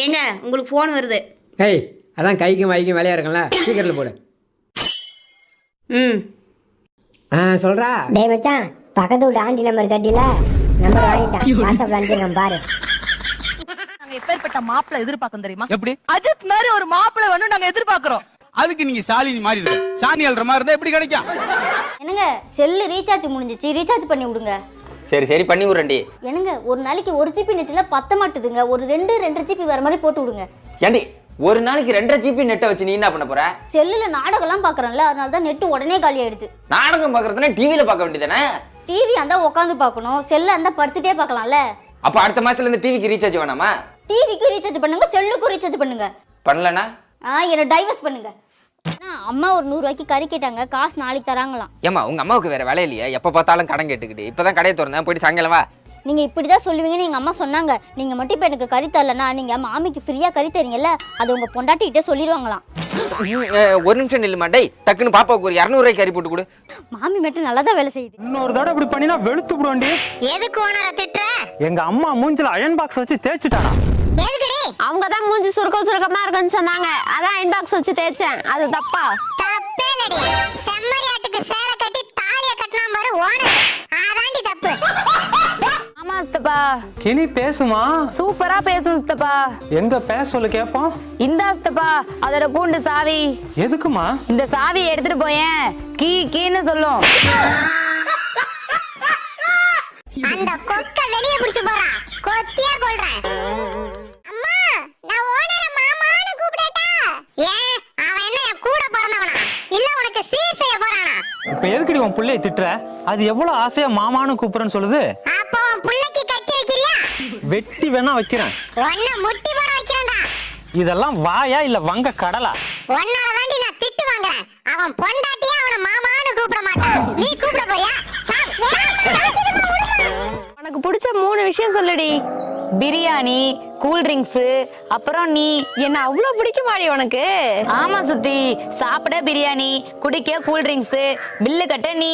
ஏங்க உங்களுக்கு ஃபோன் வருது. ஏய் அதான் கைக்கும் வைக்கும் வேலையாக இருக்கும்ல. ஸ்பீக்கரில் போடு. ம். ஆ சொல்கிறா டேய் மச்சான் பக்கத்து வீட்டு ஆண்டி நம்பர் கட்டில நம்பர் வாங்கிட்டான். வாட்ஸ்அப்ல அனுப்பிச்சிருக்கேன் பாரு. நாங்க எப்பேற்பட்ட மாப்பிளை எதிர்பார்க்கோம் தெரியுமா? எப்படி? அஜித் மாதிரி ஒரு மாப்பிளை வேணும் நாங்க எதிர்பார்க்கிறோம். அதுக்கு நீங்க சாலினி மாதிரி இருக்கு சாணி அல்ற மாதிரி இருந்தா எப்படி கிடைக்கும்? என்னங்க செல்லு ரீசார்ஜ் முடிஞ்சிச்சு. ரீசார்ஜ் பண்ணி விடுங்க. சரி சரி பண்ணி விட்றேன்டி. என்னங்க ஒரு நாளைக்கு ஒரு ஜிபி நெட்டில் பத்த மாட்டுதுங்க. ஒரு ரெண்டு ரெண்டரை ஜிபி வர மாதிரி போட்டு விடுங்க. ஏண்டி ஒரு நாளைக்கு ரெண்டரை ஜிபி நெட்டை வச்சு நீ என்ன பண்ண போற? செல்லில் நாடகம்லாம் பார்க்குறோம்ல அதனால தான் நெட்டு உடனே காலி ஆயிடுது. நாடகம் பார்க்கறதுனா டிவியில பார்க்க வேண்டியதானே டிவி இருந்தால் உட்காந்து பார்க்கணும் செல்ல இருந்தால் படுத்துட்டே பார்க்கலாம்ல அப்ப அடுத்த மாசத்துல இருந்து டிவிக்கு ரீசார்ஜ் வேணாமா? டிவிக்கு ரீசார்ஜ் பண்ணுங்க செல்லுக்கும் ரீசார்ஜ் பண்ணுங்க. பண்ணலனா? ஆ என்னை டைவர்ஸ் பண்ணுங்க. அம்மா ஒரு நூறுரூவாய்க்கு கறி கேட்டாங்க. காசு நாளைக்கு தராங்களாம். ஏமா உங்க அம்மாவுக்கு வேற வேலை இல்லையா. எப்ப பார்த்தாலும் கடன் கேட்டுக்கிட்டு. இப்பதான் கடையை திறந்தேன். போயிட்டு சாயங்காலம் வா. நீங்கள் இப்படி தான் சொல்லுவீங்கன்னு எங்கள் அம்மா சொன்னாங்க. நீங்கள் மட்டும் இப்போ எனக்கு கறி தரலன்னா நீங்கள் மாமிக்கு ஃப்ரீயாக கறி தரீங்கல்ல அது உங்கள் பொண்டாட்டிகிட்டே சொல்லிடுவாங்களாம் ஒரு நிமிஷம் நில்லுமா? டேய் டக்குன்னு பாப்பாவுக்கு ஒரு இரநூறுவாய்க்கு கறி போட்டு கொடு. மாமி மட்டும் நல்லா தான் வேலை செய்யுது. இன்னொரு தடவை இப்படி பண்ணினா வெளுத்து விடுவாண்டி எதுக்கு ஓனர திட்டுற? எங்க அம்மா மூஞ்சில அயன் பாக்ஸ் வச்சு தேய்ச்சிட்டானா? அவங்க தான் மூஞ்சி சுருக்கம் சுருக்கமா இருக்குன்னு சொன்னாங்க. அதான் இன்பாக்ஸ் வச்சு தேய்ச்சேன். அது தப்பா? தப்பே இல்லடி. செம்மறியாட்டுக்கு சேலை கட்டி தாலிய கட்டினா பாரு ஓனர். அதாண்டி தப்பு. ஆமா சித்தப்பா. கினி பேசுமா? சூப்பரா பேசும் சித்தப்பா. எங்க பேச சொல்லு கேப்போம். இந்தா சித்தப்பா. அதோட கூண்டு சாவி. எதுக்குமா? இந்த சாவி எடுத்துட்டு போயேன். கீ கீன்னு சொல்லும். அந்த கொக்க வெளிய புடிச்சு இப்ப எதுக்குடி உன் புள்ளைய திட்டுற? அது எவ்வளவு ஆசையா மாமான்னு கூப்பிடுறேன்னு சொல்லுது? அப்போ உன் புள்ளைக்கு கட்டி வைக்கிறியா? வெட்டி வேணா வைக்கிறேன். ஒன்ன முட்டி போட வைக்கிறேன்டா. இதெல்லாம் வாயா இல்ல வங்க கடலா? உன்னால தாண்டி நான் திட்டு வாங்குறேன். அவன் பொண்டாட்டியா அவன மாமான்னு கூப்பிட மாட்டான். நீ கூப்பிட போறியா? சாப், சாப். உனக்கு பிடிச்ச மூணு விஷயம் சொல்லுடி. பிரியாணி கூல் ட்ரிங்க்ஸ் அப்புறம் நீ என்ன அவ்வளவு பிடிக்குமாடி உனக்கு? ஆமா சுத்தி சாப்பிட பிரியாணி குடிக்க கூல் ட்ரிங்க்ஸ் பில்லு கட்ட நீ.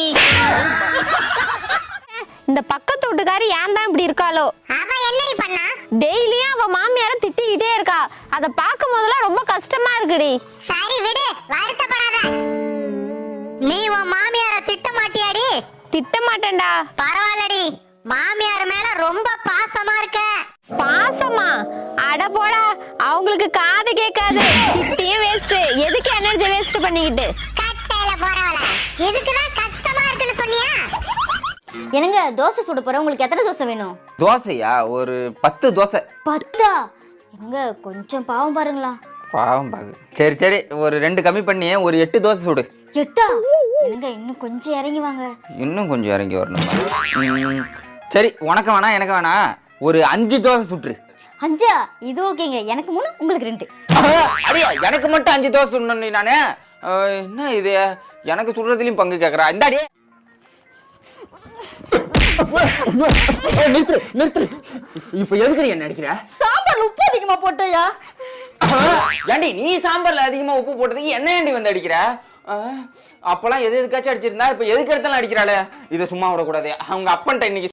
இந்த பக்கத்து வீட்டுக்காரி ஏன் தான் இப்படி இருக்காளோ? அவ என்னடி பண்ணா? டெய்லியும் அவ மாமியார திட்டிக்கிட்டே இருக்கா. அத பார்க்கும் போதெல்லாம் ரொம்ப கஷ்டமா இருக்குடி. சரி விடு வருத்தப்படாத. நீ உன் மாமியார திட்ட மாட்டியாடி? திட்ட மாட்டேன்டா. பரவாயில்லடி. மாமியார் மேல ரொம்ப பாசமா இருக்க. பாசமா? அட போடா அவங்களுக்கு காது கேட்காது. திட்டியும் வேஸ்ட் எதுக்கு எனர்ஜி வேஸ்ட் பண்ணிக்கிட்டு? கட்டையில போறவள? இதுக்குதான் கஷ்டமா இருக்குன்னு சொன்னியா? என்னங்க தோசை சுட போகிறேன் உங்களுக்கு எத்தனை தோசை வேணும்? தோசையா? ஒரு பத்து தோசை. பத்தா? என்னங்க கொஞ்சம் பாவம் பாருங்களா. பாவம் பாகு. சரி சரி ஒரு ரெண்டு கம்மி பண்ணி ஒரு எட்டு தோசை சுடு. எட்டா? என்னங்க இன்னும் கொஞ்சம் இறங்கி வாங்க. இன்னும் கொஞ்சம் இறங்கி வரணும்? சரி உனக்கு வேணாம் எனக்கு வேணாம். ஒரு அஞ்சு தோசை சுட்டுரு. அஞ்சா? இது ஓகேங்க. எனக்கு மூணு உங்களுக்கு ரெண்டு. அடியா எனக்கு மட்டும் அஞ்சு தோசை சுடணும் நானு? அஹ், என்ன இது? எனக்கு சுடுறதுலயும் பங்கு கேக்குறா. இந்தாடி. நிறுத்து நிறுத்து. இப்ப எதுக்கு என்ன அடிக்கிற? சாம்பார் உப்பு அதிகமா போட்டயா? ஏண்டி நீ சாம்பார்ல அதிகமா உப்பு போட்டதுக்கு என்ன ஏண்டி வந்து அடிக்கிற? அஹ், அப்பெல்லாம் எது எதுக்காச்சும் அடிச்சிருந்தா இப்ப எதுக்கு எடுத்தாலும் அடிக்கிறாளே? இதை சும்மா விடக்கூடாது. அவங்க அப்பன்ட்ட இன்னைக்கு